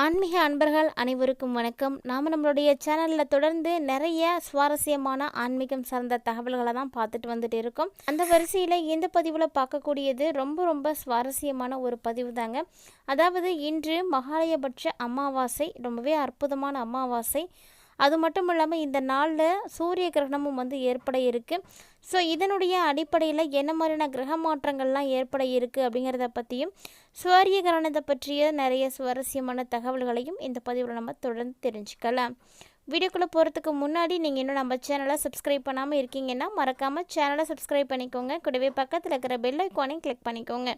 ஆன்மீக அன்பர்கள் அனைவருக்கும் வணக்கம். நாம் நம்மளுடைய சேனலில் தொடர்ந்து நிறைய சுவாரஸ்யமான ஆன்மீகம் சார்ந்த தகவல்களை தான் பார்த்துட்டு வந்துட்டு இருக்கோம். அந்த வரிசையில் இந்த பதிவில் பார்க்கக்கூடியது ரொம்ப ரொம்ப சுவாரஸ்யமான ஒரு பதிவு தாங்க. அதாவது இன்று மகாலயபட்ச அமாவாசை ரொம்பவே அற்புதமான அமாவாசை. அது மட்டும் இல்லாமல் இந்த நாளில் சூரிய கிரகணமும் வந்து ஏற்பட இருக்குது ஸோ இதனுடைய அடிப்படையில் என்ன மாதிரியான கிரக மாற்றங்கள்லாம் ஏற்பட இருக்குது அப்படிங்கிறத பற்றியும் சூரிய கிரகணத்தை பற்றிய நிறைய சுவாரஸ்யமான தகவல்களையும் இந்த பதிவில் நம்ம தொடர்ந்து தெரிஞ்சுக்கலாம். வீடியோக்குள்ளே போகிறதுக்கு முன்னாடி நீங்கள் இன்னும் நம்ம சேனலை சப்ஸ்கிரைப் பண்ணாமல் இருக்கீங்கன்னா மறக்காமல் சேனலை சப்ஸ்கிரைப் பண்ணிக்கோங்க. கூடவே பக்கத்தில் இருக்கிற பெல் ஐக்கானையும் கிளிக் பண்ணிக்கோங்க.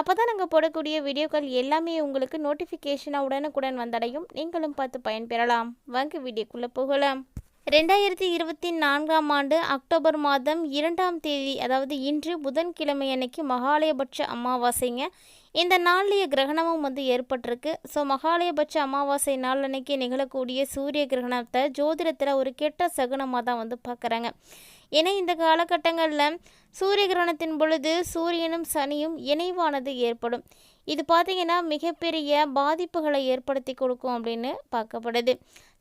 அப்போ தான் நாங்கள் போடக்கூடிய வீடியோக்கள் எல்லாமே உங்களுக்கு நோட்டிஃபிகேஷனாக உடனுக்குடன் வந்தடையும். நீங்களும் பார்த்து பயன்பெறலாம். வாங்க வீடியோக்குள்ளே போகலாம். ரெண்டாயிரத்தி இருபத்தி நான்காம் ஆண்டு அக்டோபர் மாதம் இரண்டாம் தேதி அதாவது இன்று புதன்கிழமை அன்னைக்கு மகாலயபட்ச அமாவாசைங்க. இந்த நாள்லேயே கிரகணமும் வந்து ஏற்பட்டிருக்கு. ஸோ மகாலயபட்ச அமாவாசை நாள் அன்னைக்கு நிகழக்கூடிய சூரிய கிரகணத்தை ஜோதிடத்தில் ஒரு கெட்ட சகுனமாக தான் வந்து பார்க்குறாங்க ஏன்னா இந்த காலகட்டங்களில் சூரிய கிரகணத்தின் பொழுது சூரியனும் சனியும் இணைவானது ஏற்படும். இது பார்த்திங்கன்னா மிகப்பெரிய பாதிப்புகளை ஏற்படுத்தி கொடுக்கும் அப்படின்னு பார்க்கப்படுது.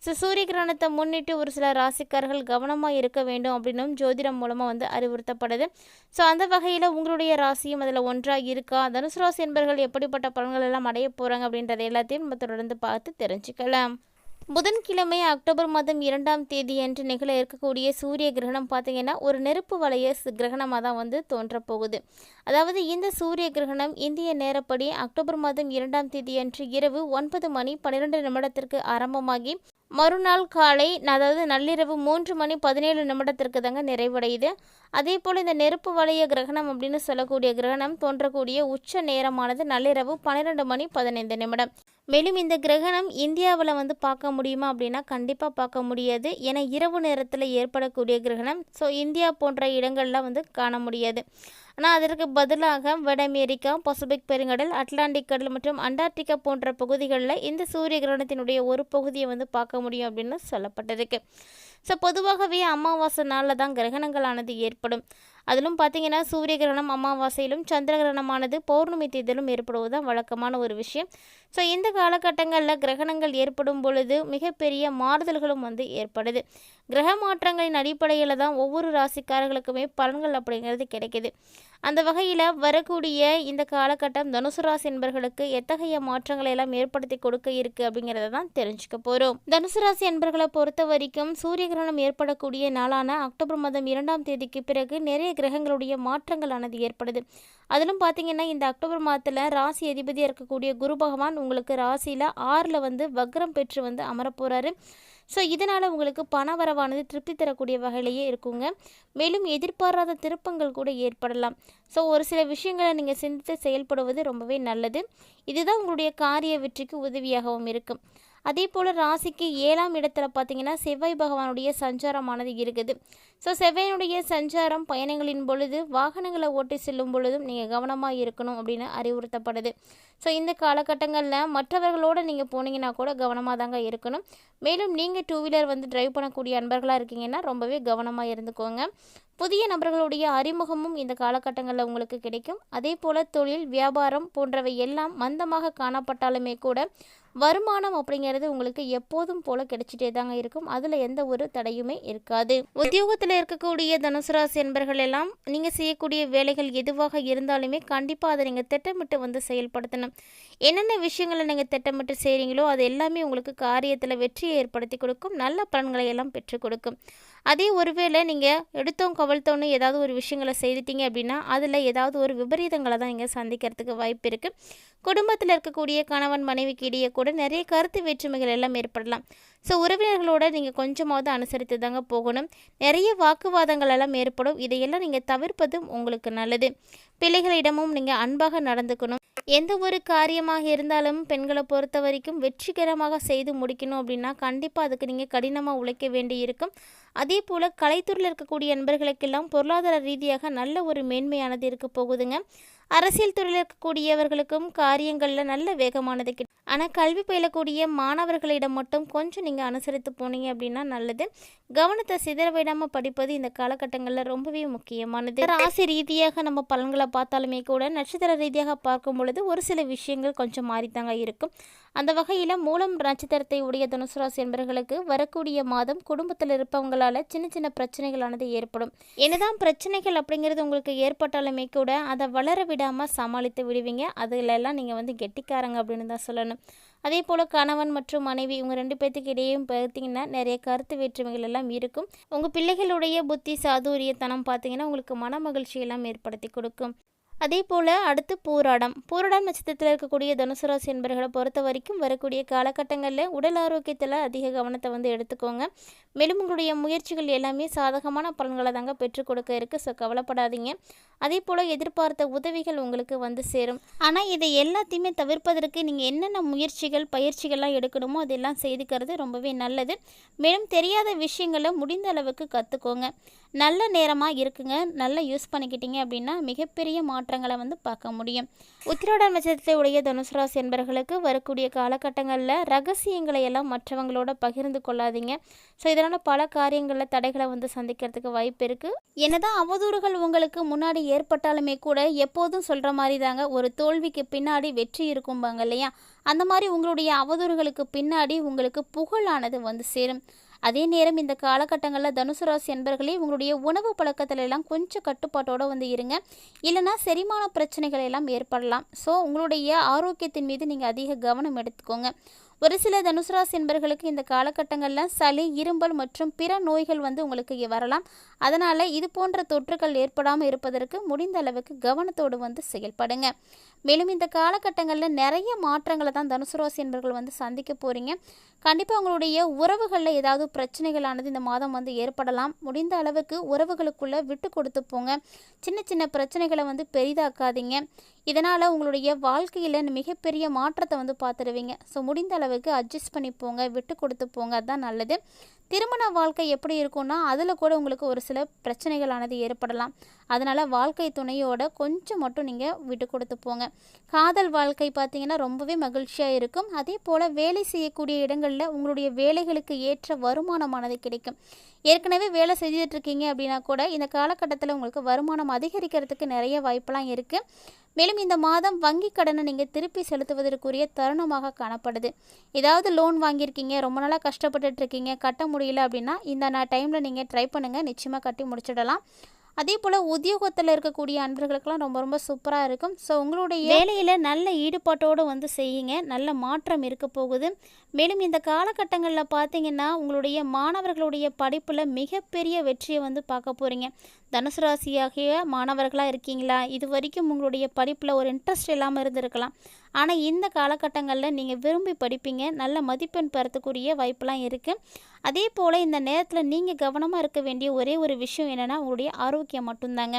ஸோ சூரிய கிரகணத்தை முன்னிட்டு ஒரு சில ராசிக்காரர்கள் கவனமாக இருக்க வேண்டும் அப்படின்னும் ஜோதிடம் மூலமாக வந்து அறிவுறுத்தப்படுது. ஸோ அந்த வகையில் உங்களுடைய ராசியும் அதில் ஒன்றாக இருக்கா? தனுசு ராசி என்பர்கள் எப்படிப்பட்ட பலன்கள் எல்லாம் அடைய போகிறாங்க அப்படின்றத எல்லாத்தையும் நம்ம தொடர்ந்து பார்த்து தெரிஞ்சுக்கலாம். புதன்கிழமை அக்டோபர் மாதம் இரண்டாம் தேதி அன்று நிகழ இருக்கக்கூடிய சூரிய கிரகணம் பார்த்தீங்கன்னா ஒரு நெருப்பு வளைய கிரகணமாக தான் வந்து தோன்றப்போகுது அதாவது இந்த சூரிய கிரகணம் இந்திய நேரப்படி அக்டோபர் மாதம் இரண்டாம் தேதி அன்று இரவு ஒன்பது மணி பன்னிரெண்டு நிமிடத்திற்கு ஆரம்பமாகி மறுநாள் காலை அதாவது நள்ளிரவு மூன்று மணி பதினேழு நிமிடத்திற்கு தாங்க நிறைவடையுது. அதே போல் இந்த நெருப்பு வளைய கிரகணம் அப்படின்னு சொல்லக்கூடிய கிரகணம் தோன்றக்கூடிய உச்ச நேரமானது நள்ளிரவு பன்னிரெண்டு மணி பதினைந்து நிமிடம். மேலும் இந்த கிரகணம் இந்தியாவில் வந்து பார்க்க முடியுமா அப்படின்னா கண்டிப்பாக பார்க்க முடியாது. ஏன்னா இரவு நேரத்தில் ஏற்படக்கூடிய கிரகணம். ஸோ இந்தியா போன்ற இடங்களில் வந்து காண முடியாது. ஆனால் அதற்கு பதிலாக வட அமெரிக்கா பசிபிக் பெருங்கடல் அட்லாண்டிக் கடல் மற்றும் அண்டார்டிகா போன்ற பகுதிகளில் இந்த சூரிய கிரகணத்தினுடைய ஒரு பகுதியை வந்து பார்க்க முடியும் அப்படின்னு சொல்லப்பட்டிருக்கு. ஸோ பொதுவாகவே அமாவாசை நாளில் தான் கிரகணங்களானது ஏற்படும். அதிலும் பார்த்தீங்கன்னா சூரிய கிரகணம் அமாவாசையிலும் சந்திர கிரகணமானது பௌர்ணமி தேதியிலும் ஏற்படுவது தான் வழக்கமான ஒரு விஷயம். ஸோ இந்த காலகட்டங்களில் கிரகணங்கள் ஏற்படும் பொழுது மிகப்பெரிய மாறுதல்களும் வந்து ஏற்படுது. கிரக மாற்றங்களின் அடிப்படையில் தான் ஒவ்வொரு ராசிக்காரர்களுக்குமே பலன்கள் அப்படிங்கிறது கிடைக்கிது. அந்த வகையில் வரக்கூடிய இந்த காலகட்டம் தனுசு ராசி என்பர்களுக்கு எத்தகைய மாற்றங்களை எல்லாம் ஏற்படுத்தி கொடுக்க இருக்கு அப்படிங்கிறத தான் தெரிஞ்சுக்க போகிறோம் தனுசு ராசி என்பர்களை பொறுத்த வரைக்கும் சூரிய கிரகணம் ஏற்படக்கூடிய நாளான அக்டோபர் மாதம் இரண்டாம் தேதிக்கு பிறகு நிறைய கிரகங்களுடைய மாற்றங்களானது ஏற்படுது. அதிலும் பார்த்தீங்கன்னா இந்த அக்டோபர் மாதத்தில் ராசி அதிபதியாக இருக்கக்கூடிய குரு பகவான் உங்களுக்கு ராசியில் ஆறில் வந்து வக்ரம் பெற்று வந்து அமரப்போகிறாரு ஸோ இதனால் உங்களுக்கு பண வரவானது திருப்தி தரக்கூடிய வகையிலேயே இருக்குங்க. மேலும் எதிர்பாராத திருப்பங்கள் கூட ஏற்படலாம். ஸோ ஒரு சில விஷயங்களை நீங்கள் சிந்தித்து செயல்படுவது ரொம்பவே நல்லது. இதுதான் உங்களுடைய காரிய வெற்றிக்கு உதவியாகவும் இருக்கும். அதே போல் ராசிக்கு ஏழாம் இடத்துல பார்த்தீங்கன்னா செவ்வாய் பகவானுடைய சஞ்சாரமானது இருக்குது. ஸோ செவ்வாயினுடைய சஞ்சாரம் பயணங்களின் பொழுது வாகனங்களை ஓட்டி செல்லும் பொழுதும் நீங்கள் கவனமாக இருக்கணும் அப்படின்னு அறிவுறுத்தப்படுது. ஸோ இந்த காலகட்டங்களில் மற்றவர்களோடு நீங்கள் போனீங்கன்னா கூட கவனமாக தாங்க இருக்கணும். மேலும் நீங்கள் டூ வீலர் வந்து டிரைவ் பண்ணக்கூடிய அன்பர்களாக இருக்கீங்கன்னா ரொம்பவே கவனமாக இருந்துக்கோங்க. புதிய நபர்களுடைய அறிமுகமும் இந்த காலகட்டங்களில் உங்களுக்கு கிடைக்கும். அதே போல் தொழில் வியாபாரம் போன்றவை எல்லாம் மந்தமாக காணப்பட்டாலுமே கூட வருமானம் அப்படிங்கிறது உங்களுக்கு எப்போதும் போல கிடைச்சிட்டே தாங்க இருக்கும். அதில் எந்த ஒரு தடையுமே இருக்காது. உத்தியோகத்தில் இருக்கக்கூடிய தனுசு ராசி என்பர்கள் எல்லாம் நீங்கள் செய்யக்கூடிய வேலைகள் எதுவாக இருந்தாலுமே கண்டிப்பாக அதை நீங்கள் திட்டமிட்டு வந்து செயல்படுத்தணும். என்னென்ன விஷயங்களை நீங்கள் திட்டமிட்டு செய்கிறீங்களோ அது எல்லாமே உங்களுக்கு காரியத்தில் வெற்றியை ஏற்படுத்தி கொடுக்கும் நல்ல பலன்களை எல்லாம் பெற்றுக் கொடுக்கும். அதே ஒருவேளை நீங்கள் எடுத்தோம் கவழ்த்தோன்னு ஏதாவது ஒரு விஷயங்களை செய்துட்டீங்க அப்படின்னா அதில் ஏதாவது ஒரு விபரீதங்களை தான் நீங்கள் சந்திக்கிறதுக்கு வாய்ப்பு இருக்குது குடும்பத்தில் இருக்கக்கூடிய கணவன் மனைவிக்கு இடையே கூட நிறைய கருத்து வேற்றுமைகள் எல்லாம் ஏற்படலாம். ஸோ உறவினர்களோட நீங்கள் கொஞ்சமாவது அனுசரித்து தாங்க போகணும். நிறைய வாக்குவாதங்கள் எல்லாம் ஏற்படும். இதையெல்லாம் நீங்கள் தவிர்ப்பதும் உங்களுக்கு நல்லது. பிள்ளைகளிடமும் நீங்கள் அன்பாக நடந்துக்கணும். எந்த ஒரு காரியமாக இருந்தாலும் பெண்களை பொறுத்த வரைக்கும் வெற்றிகரமாக செய்து முடிக்கணும் அப்படின்னா கண்டிப்பாக அதுக்கு நீங்கள் கடினமாக உழைக்க வேண்டி இருக்கும் அதே போல் கலைத்துறையில் இருக்கக்கூடிய நண்பர்களுக்கெல்லாம் பொருளாதார ரீதியாக நல்ல ஒரு மேன்மையானது இருக்க போகுதுங்க. அரசியல் துறையில் இருக்கக்கூடியவர்களுக்கும் காரியங்களில் நல்ல வேகமானது கிடைக்கும் ஆனால் கல்வி பயிலக்கூடிய மாணவர்களிடம் மட்டும் கொஞ்சம் நீங்கள் அனுசரித்து போனீங்க அப்படின்னா நல்லது. கவனத்தை சிதற விடாமல் படிப்பது இந்த காலகட்டங்களில் ரொம்பவே முக்கியமானது. ராசி ரீதியாக நம்ம பலன்களை பார்த்தாலுமே கூட நட்சத்திர ரீதியாக பார்க்கும் பொழுது ஒரு சில விஷயங்கள் கொஞ்சம் மாறித்தாங்க இருக்கும். அந்த வகையில் மூலம் நட்சத்திரத்தை உடைய தனுசு ராசி என்பவர்களுக்கு வரக்கூடிய மாதம் குடும்பத்தில் இருப்பவங்களால் சின்ன சின்ன பிரச்சனைகளானது ஏற்படும். என்னதான் பிரச்சனைகள் அப்படிங்கிறது உங்களுக்கு ஏற்பட்டாலுமே கூட அதை வளர விடாமல் சமாளித்து விடுவீங்க. அதுலெல்லாம் நீங்கள் வந்து கெட்டிக்காரங்க அப்படின்னு தான் சொல்லணும். அதே போல் கணவன் மற்றும் மனைவி இவங்க ரெண்டு பேர்த்துக்கு இடையேயும் பார்த்தீங்கன்னா நிறைய கருத்து வேற்றுமைகள் எல்லாம் இருக்கும். உங்கள் பிள்ளைகளுடைய புத்தி சாதுரியத்தனம் பார்த்தீங்கன்னா உங்களுக்கு மன மகிழ்ச்சியெல்லாம் ஏற்படுத்தி கொடுக்கும். அதே போல் அடுத்து பூராடம். பூராடம் நட்சத்திரத்தில் இருக்கக்கூடிய தனுசு ராசி என்பர்களை பொறுத்த வரைக்கும் வரக்கூடிய காலகட்டங்களில் உடல் ஆரோக்கியத்தில் அதிக கவனத்தை வந்து எடுத்துக்கோங்க. மேலும் உங்களுடைய முயற்சிகள் எல்லாமே சாதகமான பலன்களை தாங்க பெற்றுக் கொடுக்க இருக்குது ஸோ கவலைப்படாதீங்க. அதே போல் எதிர்பார்த்த உதவிகள் உங்களுக்கு வந்து சேரும். ஆனால் இதை எல்லாத்தையுமே தவிர்ப்பதற்கு நீங்கள் என்னென்ன முயற்சிகள் பயிற்சிகள்லாம் எடுக்கணுமோ அதெல்லாம் செய்துக்கிறது ரொம்பவே நல்லது. மேலும் தெரியாத விஷயங்களை முடிந்த அளவுக்கு கற்றுக்கோங்க நல்ல நேரமாக இருக்குங்க. நல்லா யூஸ் பண்ணிக்கிட்டீங்க அப்படின்னா மிகப்பெரிய மாற்றங்களை வந்து பார்க்க முடியும். உத்திராட நட்சத்திரத்தை உடைய தனுசு ராசி என்பவர்களுக்கு வரக்கூடிய காலகட்டங்களில் ரகசியங்களை எல்லாம் மற்றவங்களோட பகிர்ந்து கொள்ளாதீங்க. ஸோ இதனால் பல காரியங்களில் தடைகளை வந்து சந்திக்கிறதுக்கு வாய்ப்பு இருக்குது என்னதான் அவதூறுகள் உங்களுக்கு முன்னாடி ஏற்பட்டாலுமே கூட எப்போதும் சொல்கிற மாதிரி தாங்க ஒரு தோல்விக்கு பின்னாடி வெற்றி இருக்கும்பாங்க இல்லையா? அந்த மாதிரி உங்களுடைய அவதூறுகளுக்கு பின்னாடி உங்களுக்கு புகழானது வந்து சேரும். அதே நேரம் இந்த காலகட்டங்களில் தனுசு ராசி என்பர்களே உங்களுடைய உணவு பழக்கத்துல எல்லாம் கொஞ்சம் கட்டுப்பாட்டோடு வந்து இருங்க. இல்லைனா செரிமான பிரச்சனைகள் எல்லாம் ஏற்படலாம். ஸோ உங்களுடைய ஆரோக்கியத்தின் மீது நீங்கள் அதிக கவனம் எடுத்துக்கோங்க. ஒரு சில தனுசுராசி என்பர்களுக்கு இந்த காலகட்டங்களில் சளி இரும்பல் மற்றும் பிற நோய்கள் வந்து உங்களுக்கு வரலாம். அதனால் இது போன்ற தொற்றுகள் ஏற்படாமல் இருப்பதற்கு முடிந்த அளவுக்கு கவனத்தோடு வந்து செயல்படுங்க. மேலும் இந்த காலகட்டங்களில் நிறைய மாற்றங்களை தான் தனுசுராசி என்பர்கள் வந்து சந்திக்க போகிறீங்க கண்டிப்பாக உங்களுடைய உறவுகளில் ஏதாவது பிரச்சனைகளானது இந்த மாதம் வந்து ஏற்படலாம். முடிந்த அளவுக்கு உறவுகளுக்குள்ளே விட்டு கொடுத்து போங்க. சின்ன சின்ன பிரச்சனைகளை வந்து பெரிதாக்காதீங்க. இதனால் உங்களுடைய வாழ்க்கையில் மிகப்பெரிய மாற்றத்தை வந்து பார்த்துருவீங்க ஸோ முடிந்த அளவுக்கு அட்ஜஸ்ட் பண்ணி போங்க விட்டு கொடுத்து போங்க அதுதான் நல்லது. திருமண வாழ்க்கை எப்படி இருக்கும்னா அதில் கூட உங்களுக்கு ஒரு சில பிரச்சனைகளானது ஏற்படலாம். அதனால் வாழ்க்கை துணையோட கொஞ்சம் மட்டும் நீங்கள் விட்டு கொடுத்து போங்க. காதல் வாழ்க்கை பார்த்தீங்கன்னா ரொம்பவே மகிழ்ச்சியாக இருக்கும். அதே போல் வேலை செய்யக்கூடிய இடங்களில் உங்களுடைய வேலைகளுக்கு ஏற்ற வருமானமானது கிடைக்கும். ஏற்கனவே வேலை செஞ்சுட்ருக்கீங்க அப்படின்னா கூட இந்த காலகட்டத்தில் உங்களுக்கு வருமானம் அதிகரிக்கிறதுக்கு நிறைய வாய்ப்பெல்லாம் இருக்குது மேலும் இந்த மாதம் வங்கி கடனை நீங்கள் திருப்பி செலுத்துவதற்குரிய தருணமாக காணப்படுது. ஏதாவது லோன் வாங்கியிருக்கீங்க ரொம்ப நாளாக கஷ்டப்பட்டுட்டு இருக்கீங்க கட்ட முடியல அப்படின்னா இந்த டைமில் நீங்கள் ட்ரை பண்ணுங்கள் நிச்சயமாக கட்டி முடிச்சிடலாம். அதே போல் உத்தியோகத்தில் இருக்கக்கூடிய அன்பர்களுக்கெல்லாம் ரொம்ப ரொம்ப சூப்பராக இருக்கும். ஸோ உங்களுடைய வேலையில் நல்ல ஈடுபாட்டோடு வந்து செய்யுங்க. நல்ல மாற்றம் இருக்க போகுது. மேலும் இந்த காலகட்டங்களில் பார்த்தீங்கன்னா உங்களுடைய மாணவர்களுடைய படிப்பில் மிகப்பெரிய வெற்றியை வந்து பார்க்க போகிறீங்க தனுசு ராசியாகிய மாணவர்களாக இருக்கீங்களா? இது வரைக்கும் உங்களுடைய படிப்பில் ஒரு இன்ட்ரெஸ்ட் இல்லாமல் இருந்திருக்கலாம். ஆனால் இந்த காலகட்டங்களில் நீங்கள் விரும்பி படிப்பீங்க. நல்ல மதிப்பெண் பெறத்துக்குரிய வாய்ப்பெலாம் இருக்குது அதே போல் இந்த நேரத்தில் நீங்கள் கவனமாக இருக்க வேண்டிய ஒரே ஒரு விஷயம் என்னென்னா உங்களுடைய ஆரோக்கியம் மட்டும்தாங்க.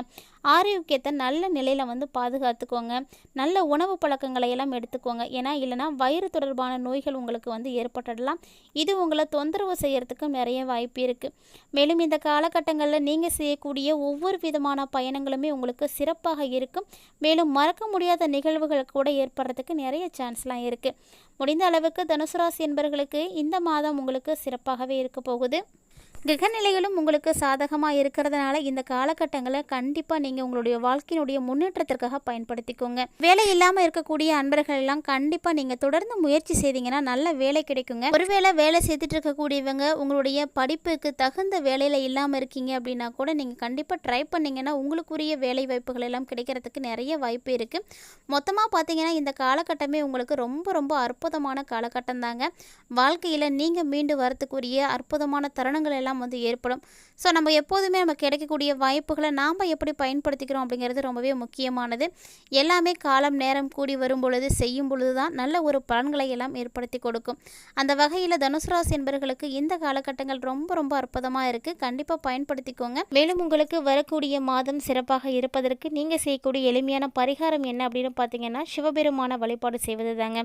ஆரோக்கியத்தை நல்ல நிலையில் வந்து பாதுகாத்துக்கோங்க. நல்ல உணவு பழக்கங்களை எல்லாம் எடுத்துக்கோங்க. ஏன்னா இல்லைனா வயிறு தொடர்பான நோய்கள் உங்களுக்கு வந்து ஏற்பட்டுடலாம். இது உங்களை தொந்தரவு செய்கிறதுக்கும் நிறைய வாய்ப்பு இருக்குது மேலும் இந்த காலகட்டங்களில் நீங்கள் செய்யக்கூடிய ஒவ்வொரு விதமான பயணங்களுமே உங்களுக்கு சிறப்பாக இருக்கும். மேலும் மறக்க முடியாத நிகழ்வுகள் கூட ஏற்படுறது ஏற்படுறதுக்கு நிறைய சான்ஸ்லாம் இருக்குது முடிந்த அளவுக்கு தனுசு ராசி என்பவர்களுக்கு இந்த மாதம் உங்களுக்கு சிறப்பாகவே இருக்க போகுது. கிரகநிலைகளும் உங்களுக்கு சாதகமாக இருக்கிறதுனால இந்த காலகட்டங்களை கண்டிப்பாக நீங்கள் உங்களுடைய வாழ்க்கையினுடைய முன்னேற்றத்திற்காக பயன்படுத்திக்கோங்க. வேலை இல்லாமல் இருக்கக்கூடிய அன்பர்கள் எல்லாம் கண்டிப்பாக நீங்கள் தொடர்ந்து முயற்சி செய்தீங்கன்னா நல்ல வேலை கிடைக்குங்க. ஒருவேளை வேலை செய்துட்டு இருக்கக்கூடியவங்க உங்களுடைய படிப்புக்கு தகுந்த வேலையில் இல்லாமல் இருக்கீங்க அப்படின்னா கூட நீங்கள் கண்டிப்பாக ட்ரை பண்ணிங்கன்னா உங்களுக்குரிய வேலை வாய்ப்புகள் எல்லாம் கிடைக்கிறதுக்கு நிறைய வாய்ப்பு இருக்குது மொத்தமாக பார்த்தீங்கன்னா இந்த காலகட்டமே உங்களுக்கு ரொம்ப ரொம்ப அற்புதமான காலகட்டம் தாங்க வாழ்க்கையில் நீங்கள் மீண்டு வரத்துக்குரிய அற்புதமான தருணங்கள் எல்லாம் எல்லாம் வந்து ஏற்படும். ஸோ நம்ம எப்போதுமே நம்ம கிடைக்கக்கூடிய வாய்ப்புகளை நாம் எப்படி பயன்படுத்திக்கிறோம் அப்படிங்கிறது ரொம்பவே முக்கியமானது. எல்லாமே காலம் நேரம் கூடி வரும் பொழுது செய்யும் பொழுது தான் நல்ல ஒரு பலன்களை எல்லாம் ஏற்படுத்தி கொடுக்கும். அந்த வகையில் தனுசு ராசி என்பவர்களுக்கு இந்த காலகட்டங்கள் ரொம்ப ரொம்ப அற்புதமாக இருக்குது கண்டிப்பாக பயன்படுத்திக்கோங்க. மேலும் உங்களுக்கு வரக்கூடிய மாதம் சிறப்பாக இருப்பதற்கு நீங்கள் செய்யக்கூடிய எளிமையான பரிகாரம் என்ன அப்படின்னு பார்த்தீங்கன்னா சிவபெருமான வழிபாடு செய்வது தாங்க.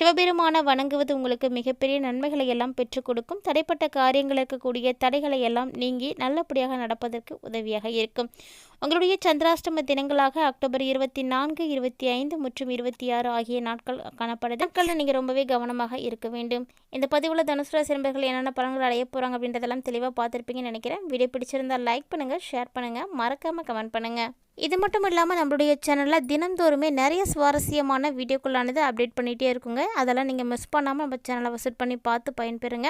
சிவபெருமான வணங்குவது உங்களுக்கு மிகப்பெரிய நன்மைகளை எல்லாம் பெற்றுக் கொடுக்கும். தடைப்பட்ட காரியங்கள் இருக்கக்கூடிய தடைகளை எல்லாம் நீங்கி நல்லபடியாக நடப்பதற்கு உதவியாக இருக்கும். உங்களுடைய சந்திராஷ்டம தினங்களாக அக்டோபர் இருபத்தி நான்கு இருபத்தி ஐந்து மற்றும் இருபத்தி ஆறு ஆகிய நாட்கள் காணப்படுது. நாட்களில் நீங்கள் ரொம்பவே கவனமாக இருக்க வேண்டும். இந்த பதிவில் தனுசு ராசி நண்பர்கள் என்னென்ன பலன்கள் அடைய போகிறாங்க அப்படின்றதெல்லாம் தெளிவாக பார்த்துருப்பீங்கன்னு நினைக்கிறேன். வீடியோ பிடிச்சிருந்தால் லைக் பண்ணுங்கள் ஷேர் பண்ணுங்கள் மறக்காமல் கமெண்ட் பண்ணுங்கள் இது மட்டும் இல்லாமல் நம்மளுடைய சேனலில் தினந்தோறுமே நிறைய சுவாரஸ்யமான வீடியோக்குள்ளானது அப்டேட் பண்ணிகிட்டே இருக்குங்க. அதெல்லாம் நீங்கள் மிஸ் பண்ணாமல் நம்ம சேனலை விசிட் பண்ணி பார்த்து பயன்பெறுங்க.